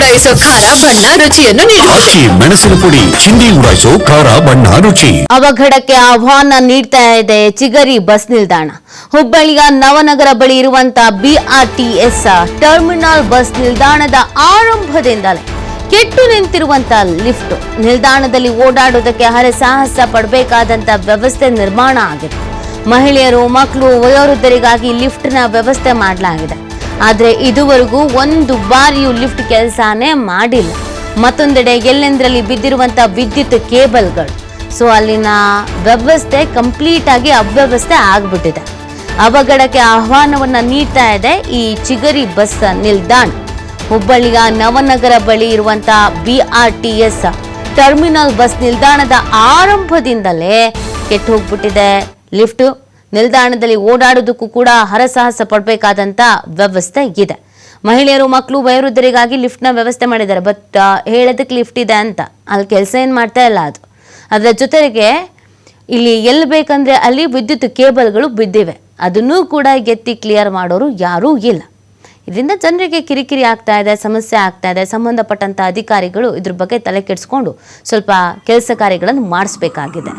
ಉಡಾಯಿಸೋ ಖಾರ ಬಣ್ಣ ರುಚಿಯನ್ನು ನೀಡುತ್ತದೆ ಮೆಣಸಿನ ಪುಡಿ ಚಿಂದಿ ಉಡಾಯಿಸೋ ಖಾರ ಬಣ್ಣ ರುಚಿ. ಅವಘಡಕ್ಕೆ ಆಹ್ವಾನ ನೀಡ್ತಾ ಇದೆ ಚಿಗರಿ ಬಸ್ ನಿಲ್ದಾಣ. ಹುಬ್ಬಳ್ಳಿಯ ನವನಗರ ಬಳಿ ಇರುವಂತ ಬಿಆರ್ಟಿಎಸ್ ಟರ್ಮಿನಲ್ ಬಸ್ ನಿಲ್ದಾಣದ ಆರಂಭದಿಂದಲೇ ಕೆಟ್ಟು ನಿಂತಿರುವಂತ ಲಿಫ್ಟ್. ನಿಲ್ದಾಣದಲ್ಲಿ ಓಡಾಡೋದಕ್ಕೆ ಹರಸಾಹಸ ಪಡಬೇಕಾದಂತ ವ್ಯವಸ್ಥೆ ನಿರ್ಮಾಣ ಆಗಿದೆ. ಮಹಿಳೆಯರು ಮಕ್ಕಳು ವಯೋವೃದ್ಧರಿಗಾಗಿ ಲಿಫ್ಟ್ನ ವ್ಯವಸ್ಥೆ ಮಾಡಲಾಗಿದೆ. ಆದರೆ ಇದುವರೆಗೂ ಒಂದು ಬಾರಿಯೂ ಲಿಫ್ಟ್ ಕೆಲಸನೇ ಮಾಡಿಲ್ಲ. ಮತ್ತೊಂದೆಡೆ ಎಲ್ಲೆಂದರಲ್ಲಿ ಬಿದ್ದಿರುವಂಥ ವಿದ್ಯುತ್ ಕೇಬಲ್ಗಳು. ಸೊ, ಅಲ್ಲಿನ ವ್ಯವಸ್ಥೆ ಕಂಪ್ಲೀಟ್ ಆಗಿ ಅವ್ಯವಸ್ಥೆ ಆಗಿಬಿಟ್ಟಿದೆ. ಅವಘಡಕ್ಕೆ ಆಹ್ವಾನವನ್ನು ನೀಡ್ತಾ ಇದೆ ಈ ಚಿಗರಿ ಬಸ್ ನಿಲ್ದಾಣ. ಹುಬ್ಬಳ್ಳಿಯ ನವನಗರ ಬಳಿ ಇರುವಂಥ B R T S terminal bus ನಿಲ್ದಾಣದ ಆರಂಭದಿಂದಲೇ ಕೆಟ್ಟು ಹೋಗ್ಬಿಟ್ಟಿದೆ ಲಿಫ್ಟ್. ನಿಲ್ದಾಣದಲ್ಲಿ ಓಡಾಡೋದಕ್ಕೂ ಕೂಡ ಹರಸಾಹಸ ಪಡಬೇಕಾದಂಥ ವ್ಯವಸ್ಥೆ ಇದೆ. ಮಹಿಳೆಯರು, ಮಕ್ಕಳು, ವಯೋವೃದ್ಧರಿಗಾಗಿ ಲಿಫ್ಟ್ನ ವ್ಯವಸ್ಥೆ ಮಾಡಿದ್ದಾರೆ. ಬಟ್ ಹೇಳೋದಕ್ಕೆ ಲಿಫ್ಟ್ ಇದೆ ಅಂತ. ಅಲ್ಲಿ ಕೆಲಸ ಏನು ಮಾಡ್ತಾ ಇಲ್ಲ ಅದು. ಅದರ ಜೊತೆಗೆ ಇಲ್ಲಿ ಎಲ್ಲಿ ಬೇಕಂದರೆ ಅಲ್ಲಿ ವಿದ್ಯುತ್ ಕೇಬಲ್ಗಳು ಬಿದ್ದಿವೆ. ಅದನ್ನೂ ಕೂಡ ಎತ್ತಿ ಕ್ಲಿಯರ್ ಮಾಡೋರು ಯಾರೂ ಇಲ್ಲ. ಇದರಿಂದ ಜನರಿಗೆ ಕಿರಿಕಿರಿ ಆಗ್ತಾ ಇದೆ, ಸಮಸ್ಯೆ ಆಗ್ತಾ ಇದೆ. ಸಂಬಂಧಪಟ್ಟಂಥ ಅಧಿಕಾರಿಗಳು ಇದ್ರ ಬಗ್ಗೆ ತಲೆ ಕೆಡಿಸ್ಕೊಂಡು ಸ್ವಲ್ಪ ಕೆಲಸ ಕಾರ್ಯಗಳನ್ನು ಮಾಡಿಸ್ಬೇಕಾಗಿದೆ.